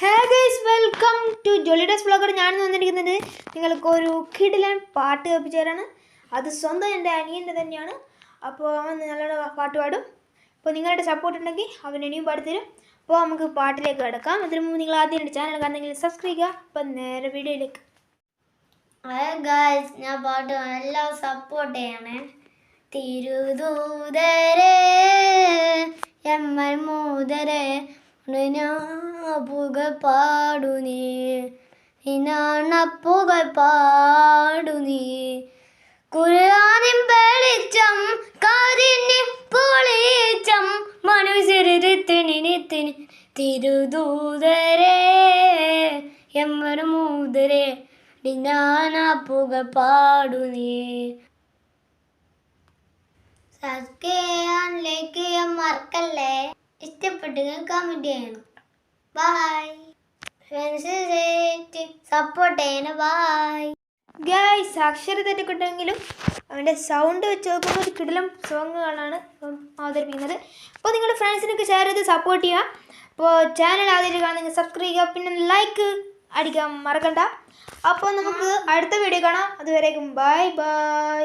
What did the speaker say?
Hey guys welcome to ജോളിഡസ് vlogger ഞാൻ വന്നിരിക്കുന്നത് നിങ്ങൾക്ക് ഒരു കിടിലൻ പാട്ട് കേൾപ്പിച്ചു തരാണ് അത് സ്വന്തം എന്റെ അനിയന്റെ തന്നെയാണ്. അപ്പോൾ അവൻ നല്ലോണം പാട്ട് പാടും. അപ്പോൾ നിങ്ങളുടെ സപ്പോർട്ട് ഉണ്ടെങ്കിൽ അവൻ ഇനിയും പാടിത്തരും. അപ്പോൾ നമുക്ക് പാട്ടിലേക്ക് കിടക്കാം. അതിന് മുമ്പ് നിങ്ങൾ ആദ്യം എന്റെ ചാനൽ കാണുന്നെങ്കിൽ സബ്സ്ക്രൈബ് ചെയ്യുക. അപ്പം നേരെ വീഡിയോയിലേക്ക്. ഹേ ഗായ്സ് ഞാൻ പാട്ട് എല്ലാം സപ്പോർട്ട് ചെയ്യണേ. തിരുദൂതരേ എമ്മൽ മൂതരെ പുകൾ പാടു നീ പുകൾ പാടു നീ കുരാനിൻ വെളിച്ചം കരിഞ്ഞി പൊളിച്ചം മനുഷ്യരിത്തിനി തിരുദൂതരെ എമ്മർ മൂതരെ. പുക പാടു നീ സബ്സ്ക്രൈബ് ചെയ്യാൻ ലൈക്ക് മറക്കല്ലേ ഇഷ്ടപ്പെട്ടെങ്കിൽ കമന്റ് ചെയ്യണം ബൈ ഫ്രണ്ട്സ് സപ്പോർട്ട് ചെയ്യണം ബൈ ഗായ് അക്ഷര തെറ്റൊക്കെണ്ടെങ്കിലും അവന്റെ സൗണ്ട് വെച്ച് നോക്കുമ്പോൾ ഒരു കിടിലം സോങ്ങുകളാണ് ഇപ്പം അവതരിപ്പിക്കുന്നത്. അപ്പോൾ നിങ്ങളുടെ ഫ്രണ്ട്സിനൊക്കെ ഷെയർ ചെയ്ത് സപ്പോർട്ട് ചെയ്യുക. അപ്പോൾ ചാനൽ ആദ്യമായിട്ട് കാണുന്നെങ്കിൽ സബ്സ്ക്രൈബ് ചെയ്യുക. പിന്നെ ലൈക്ക് അടിക്കാൻ മറക്കണ്ട. അപ്പോൾ നമുക്ക് അടുത്ത വീഡിയോ കാണാം. അതുവരേക്കും ബൈ ബൈ